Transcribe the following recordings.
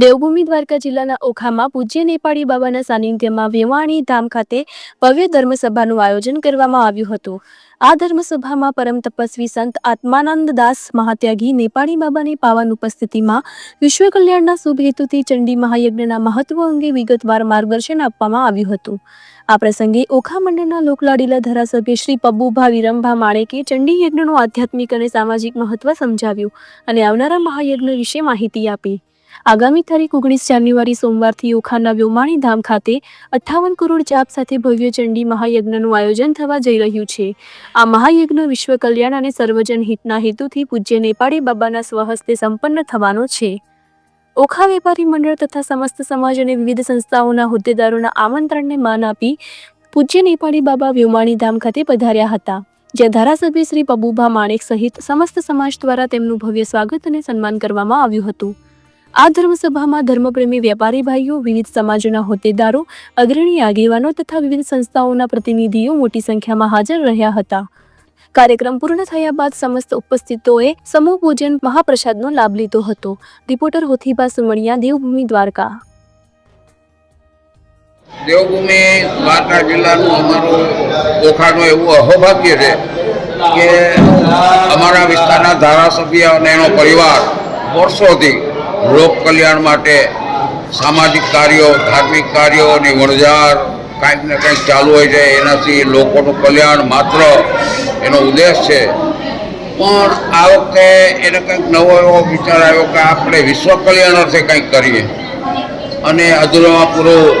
દેવભૂમિ દ્વારકા જિલ્લાના ઓખામાં પૂજ્ય નેપાળી બાબાના સાનિધ્યમાં વેવાણી ધામ ખાતે ભવ્ય ધર્મસભાનું આયોજન કરવામાં આવ્યું હતું. આ ધર્મસભામાં પરમ તપસ્વી સંત આત્માનંદ દાસ મહાત્યાગી નેપાળી બાબાની પાવન ઉપસ્થિતિમાં વિશ્વ કલ્યાણના શુભ હેતુથી ચંડી મહાયજ્ઞના મહત્વ અંગે વિગતવાર માર્ગદર્શન આપવામાં આવ્યું હતું. આ પ્રસંગે ઓખા મંડળના લોકલાડીલા ધારાસભ્ય શ્રી પબુભા વિરમભા માણેકે ચંડી યજ્ઞનું આધ્યાત્મિક અને સામાજિક મહત્વ સમજાવ્યું અને આવનારા મહાયજ્ઞ વિશે માહિતી આપી. આગામી તારીખ ઓગણીસ જાન્યુઆરી સોમવારથી ઓખાના વ્યોમાણી ધામ ખાતે અઠ્ઠાવન કરોડ જાપ સાથે ભવ્ય ચંડી મહાયજ્ઞનું આયોજન થવા જઈ રહ્યું છે. આ મહાયજ્ઞ વિશ્વ કલ્યાણ અને સર્વજન હિતના હેતુથી પૂજ્ય નેપાળી બાબાના સ્વહસ્તે સંપન્ન થવાનો છે. ઓખા વેપારી મંડળ તથા સમસ્ત સમાજ અને વિવિધ સંસ્થાઓના હોદ્દેદારોના આમંત્રણને માન આપી પૂજ્ય નેપાળી બાબા વ્યોમાણી ધામ ખાતે પધાર્યા હતા. જ્યાં ધારાસભ્ય શ્રી પબુભા માણેક સહિત સમસ્ત સમાજ દ્વારા તેમનું ભવ્ય સ્વાગત અને સન્માન કરવામાં આવ્યું હતું. આ ધર્મસભામાં ધર્મપ્રેમી વેપારી ભાઈઓ, વિવિધ સમાજોના હોદ્દેદારો, અગ્રણી આગેવાનો તથા વિવિધ સંસ્થાઓના પ્રતિનિધિઓ મોટી સંખ્યામાં હાજર રહ્યા હતા. કાર્યક્રમ પૂર્ણ થયા બાદ સમસ્ત ઉપસ્થિતોએ સમૂહ પૂજન મહાપ્રસાદનો લાભ લીધો હતો. રિપોર્ટર હોથીબા સુમણિયા દેવભૂમિ દ્વારકા. દેવભૂમિ દ્વારકા જિલ્લાનું અમારું ઓખાનું એવું અહોભાગ્ય છે કે અમારા વિસ્તારના ધારાસભ્ય અને એનો પરિવાર વર્ષોથી લોક કલ્યાણ માટે સામાજિક કાર્યો, ધાર્મિક કાર્યોની વણઝાર કાંઈક ને કંઈક ચાલુ હોય છે. એનાથી લોકોનું કલ્યાણ માત્ર એનો ઉદ્દેશ છે. પણ આ વખતે એને કંઈક નવો એવો વિચાર આવ્યો કે આપણે વિશ્વ કલ્યાણ અર્થે કંઈક કરીએ. અને અધૂરામાં પૂરું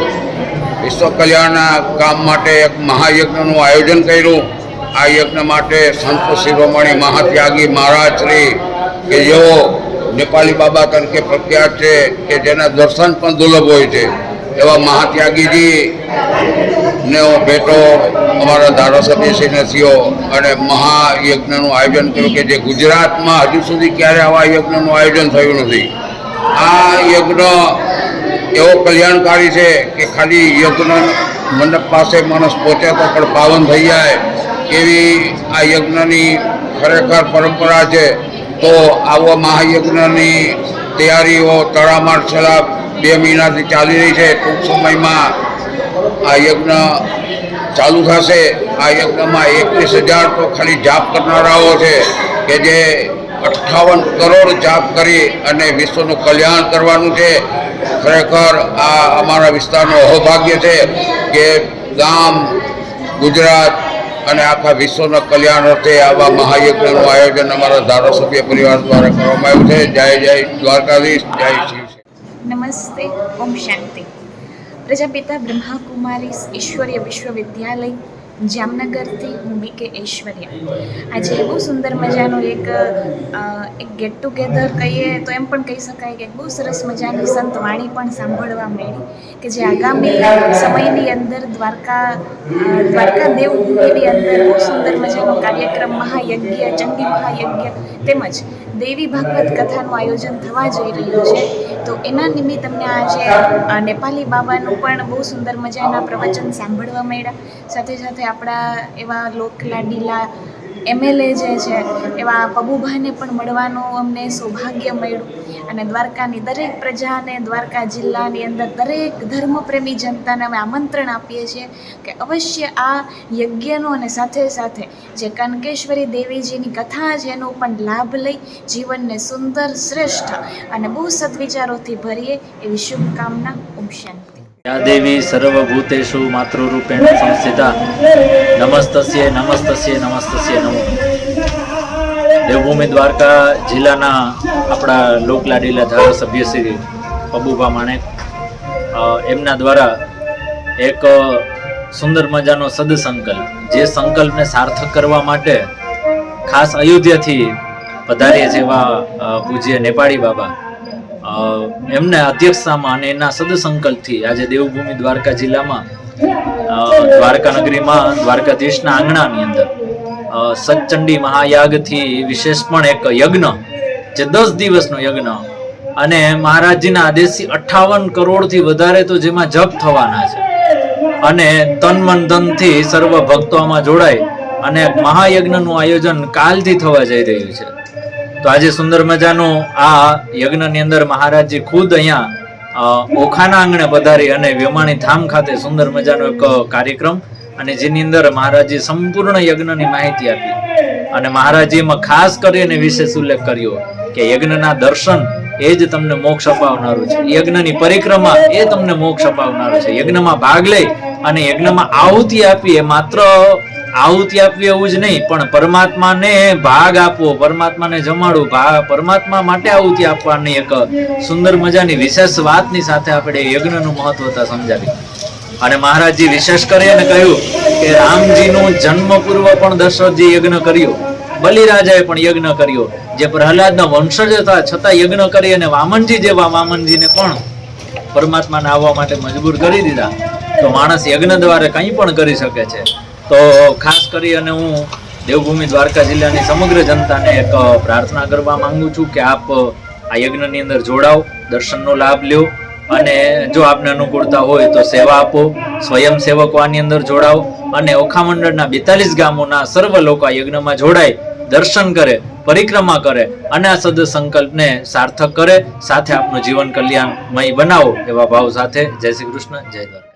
વિશ્વ કલ્યાણના કામ માટે એક મહાયજ્ઞનું આયોજન કર્યું. આ યજ્ઞ માટે સંત શિરોમણી મહાત્યાગી મહારાજ શ્રી કે જેઓ નેપાળી બાબા તરીકે પ્રખ્યાત છે કે જેના દર્શન પણ દુર્લભ હોય છે. એવા મહાત્યાગીજી ને ભેટો અમારા ધારાસભ્યશ્રીને થયો અને મહાયજ્ઞનું આયોજન કર્યું કે જે ગુજરાતમાં હજુ સુધી ક્યારે આવા યજ્ઞનું આયોજન થયું નથી. આ યજ્ઞ એવો કલ્યાણકારી છે કે ખાલી યજ્ઞ મંડપ પાસે માણસ પહોંચે તો પણ પાવન થઈ જાય એવી આ યજ્ઞની ખરેખર પરંપરા છે. તો આવા મહાયજ્ઞની તૈયારીઓ તડામાર છેલ્લા બે મહિનાથી ચાલી રહી છે. ટૂંક સમયમાં આ યજ્ઞ ચાલુ થશે. આ યજ્ઞમાં એકવીસ હજાર તો ખાલી જાપ કરનારાઓ છે કે જે અઠ્ઠાવન કરોડ જાપ કરી અને વિશ્વનું કલ્યાણ કરવાનું છે. ખરેખર આ અમારા વિસ્તારનું અહોભાગ્ય છે કે ગામ ગુજરાત અને આખા વિશ્વના કલ્યાણ અર્થે આવા મહાયજ્ઞનું આયોજન અમારા ધારાસભ્ય પરિવાર દ્વારા કરવામાં આવ્યું છે. જય જય દ્વારકાધીશ, જય શ્રી નમસ્તે, ઓમ શાંતિ. પ્રજાપિતા બ્રહ્માકુમારી ઈશ્વરીય વિશ્વવિદ્યાલય જામનગરથી હું બીકે ઐશ્વર્યા. આજે બહુ સુંદર મજાનું એક એક ગેટ ટુગેધર કહીએ તો એમ પણ કહી શકાય કે બહુ સરસ મજાની સંત વાણી પણ સાંભળવા મળી કે જે આગામી સમયની અંદર દ્વારકા દ્વારકા દેવભૂમિની અંદર બહુ સુંદર મજાનો કાર્યક્રમ મહાયજ્ઞ ચંડી મહાયજ્ઞ તેમજ દેવી ભાગવત કથાનું આયોજન થવા જઈ રહ્યું છે. તો એના નિમિત્ત અમને આજે નેપાલી બાબાનું પણ બહુ સુંદર મજાના પ્રવચન સાંભળવા મળ્યા. સાથે સાથે આપણા એવા લોકલાડીલા એમએલએ જે છે, એવા પબુભાઈને પણ મળવાનું અમને સૌભાગ્ય મળ્યું. અને દ્વારકાની દરેક પ્રજાને, દ્વારકા જિલ્લાની અંદર દરેક ધર્મપ્રેમી જનતાને અમે આમંત્રણ આપીએ છીએ કે અવશ્ય આ યજ્ઞનો અને સાથે સાથે જે કનકેશ્વરી દેવીજીની કથા છે, એનો પણ લાભ લઈ જીવનને સુંદર, શ્રેષ્ઠ અને બહુ સદવિચારોથી ભરીએ એવી શુભકામના, ઓમ શાંતિ. યા દેવી સર્વભૂતેષુ માતૃરૂપેણ સંસ્થિતા નમસ્તસ્ય નમસ્તસ્ય નમસ્તસ્ય નમો. દેવભૂમિ દ્વારકા જિલ્લાના આપણા લોકલાડીલા ધારાસભ્ય શ્રી પબુભા માણેક એમના દ્વારા એક સુંદર મજાનો સદસંકલ્પ, જે સંકલ્પને સાર્થક કરવા માટે ખાસ અયોધ્યાથી પધાર્યા જેવા પૂજ્ય નેપાળી બાબા. એમના અધ્યક્ષતામાં અને એના સદસંકલ્પથી આજે દેવભૂમિ દ્વારકા જિલ્લામાં દ્વારકા નગરીમાં દ્વારકાધીશના આંગણાની અંદર સચંડી મહાયાગથી વિશેષ પણ એક યજ્ઞ, જે દસ દિવસનો યજ્ઞ. અને મહારાજજીના આદેશથી અઠ્ઠાવન કરોડથી વધારે તો જેમાં જપ થવાના છે. અને તન મન ધનથી સર્વ ભક્તોમાં જોડાય અને મહાયજ્ઞનું આયોજન કાલથી થવા જઈ રહ્યું છે. તો આજે સુંદર મજાનું આ યજ્ઞની અંદર મહારાજજી ખુદ અહીંયા ઓખાના આંગણે પધારી અને વેમાણી થામ ખાતે સુંદર મજાનો એક કાર્યક્રમ અને જેની અંદર મહારાજે સંપૂર્ણ યજ્ઞની માહિતી આપી. અને મહારાજે એમાં ખાસ કરીને વિશેષ ઉલ્લેખ કર્યો કે યજ્ઞના દર્શન એ જ તમને મોક્ષ અપાવનારું છે. યજ્ઞની પરિક્રમા એ તમને મોક્ષ અપાવનારું છે. યજ્ઞમાં ભાગ લઈ અને યજ્ઞમાં આહુતિ આપી એ માત્ર આહુતિ આપવી એવું જ નહીં, પણ પરમાત્માને ભાગ આપવો, પરમાત્માને જમાડવું પરમાત્મા માટે આહુતિ આપવાની એક સુંદર મજાની વિશેષ વાતની સાથે આપણે યજ્ઞનું મહત્વતા સમજાવી અને મહારાજજી વિશેષ કરી અને કહ્યું કે રામજીનું જન્મ પૂર્વ પણ દશરથજી યજ્ઞ કર્યો. બલિરાજાએ પણ યજ્ઞ કર્યો. જે પ્રહલાદના વંશજ હતા, છતાં યજ્ઞ કરી અને વામનજી જેવા વામનજીને પણ પરમાત્માને આવવા માટે મજબૂર કરી દીધા. તો માણસ યજ્ઞ દ્વારા કંઈ પણ કરી શકે છે. તો ખાસ કરી અને હું દેવભૂમિ દ્વારકા જિલ્લાની સમગ્ર જનતાને એક પ્રાર્થના કરવા માંગુ છું કે આપ આ યજ્ઞની અંદર જોડાઓ, દર્શનનો લાભ લ્યો અને જો આપને અનુકૂળતા હોય તો સેવા આપો સ્વયંસેવકો આની અંદર જોડાઓ અને ઓખા મંડળના બેતાલીસ ગામોના સર્વ લોકો આ યજ્ઞમાં જોડાય, દર્શન કરે, પરિક્રમા કરે અને આ સદ સંકલ્પને સાર્થક કરે, સાથે આપનું જીવન કલ્યાણમય બનાવો એવા ભાવ સાથે જય શ્રી કૃષ્ણ, જય દ્વારકા.